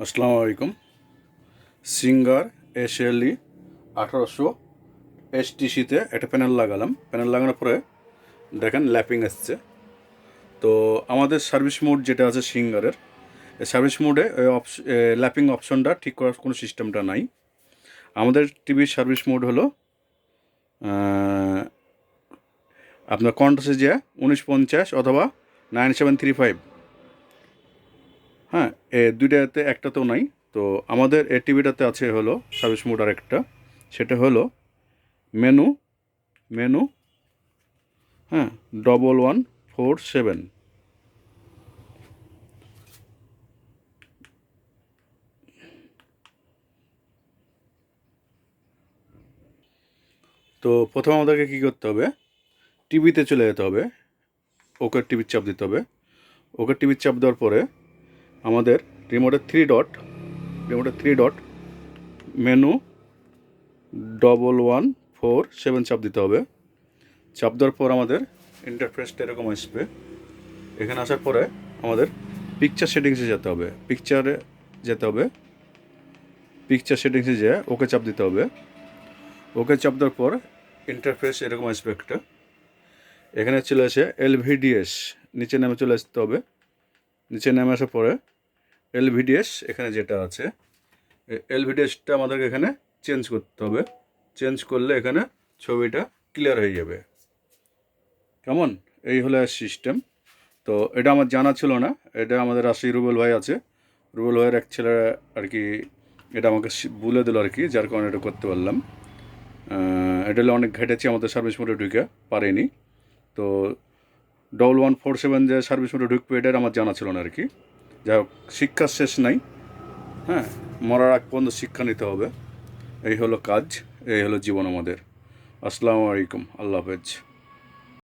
আসসালামু আলাইকুম। সিঙ্গার এশিয়ালি আঠারোশো এসটিসিতে একটা প্যানেল লাগালাম। প্যানেল লাগানোর পরে দেখেন ল্যাপিং আসছে তো আমাদের সার্ভিস মোড যেটা আছে সিঙ্গারের সার্ভিস মোডে ল্যাপিং অপশনটা ঠিক করার কোনো সিস্টেমটা নাই। আমাদের টিভির সার্ভিস মোড হলো আপনার কন্টাসে যে উনিশ পঞ্চাশ অথবা নাইন সেভেন থ্রি ফাইভ। হ্যাঁ এ দুইটাতে একটাতেও নাই। তো আমাদের এ টিভিটাতে আছে হলো সার্ভিস মোড আর একটা সেটা হলো মেনু মেনু হ্যাঁ ডবল ওয়ান ফোর সেভেন তো প্রথমে আমাদেরকে কী করতে হবে? টিভিতে চলে যেতে হবে। ওকে টিভির চাপ দিতে হবে। ওকে টিভির চাপ দেওয়ার পরে আমাদের রিমোটের three dot রিমোটের three dot menu double one four seven চাপ দিতে হবে। চাপ দেওয়ার পর আমাদের ইন্টারফেসটা এরকম আসবে। এখানে আসার পরে আমাদের পিকচার সেটিংসে যেতে হবে। পিকচারে যেতে হবে। পিকচার সেটিংসে যেয়ে ওকে চাপ দিতে হবে। ওকে চাপ দেওয়ার পর ইন্টারফেস এরকম আসবে একটা। এখানে চলে আসে এলভিডিএস নিচে নামে চলে আসতে হবে। নিচে নেমে আসার পরে এলভিডিএস এখানে যেটা আছে এলভিডিএসটা আমাদেরকে এখানে চেঞ্জ করতে হবে। চেঞ্জ করলে এখানে ছবিটা ক্লিয়ার হয়ে যাবে। কেমন? এই হলো সিস্টেম। তো এটা আমার জানা ছিল না। এটা আমাদের রাশি রুবেল ভাই আছে। রুবেল ভাইয়ের এক ছেলে আর কি এটা আমাকে বলে দিল আর কি, যার কারণে এটা করতে পারলাম। এটা অনেক ঘেটেছি, আমাদের সার্ভিস মোডে ঢুকে পারেনি। তো ডবল ওয়ান ফোর সেভেন যে সার্ভিস মোডে ঢুকবে, এটার আমার জানা ছিল না আর কি। যাই হোক, শিক্ষার শেষ নাই। হ্যাঁ মরার আগ পর্যন্ত শিক্ষা নিতে হবে। এই হলো কাজ, এই হলো জীবন আমাদের। আসসালামু আলাইকুম, আল্লাহ হাফেজ।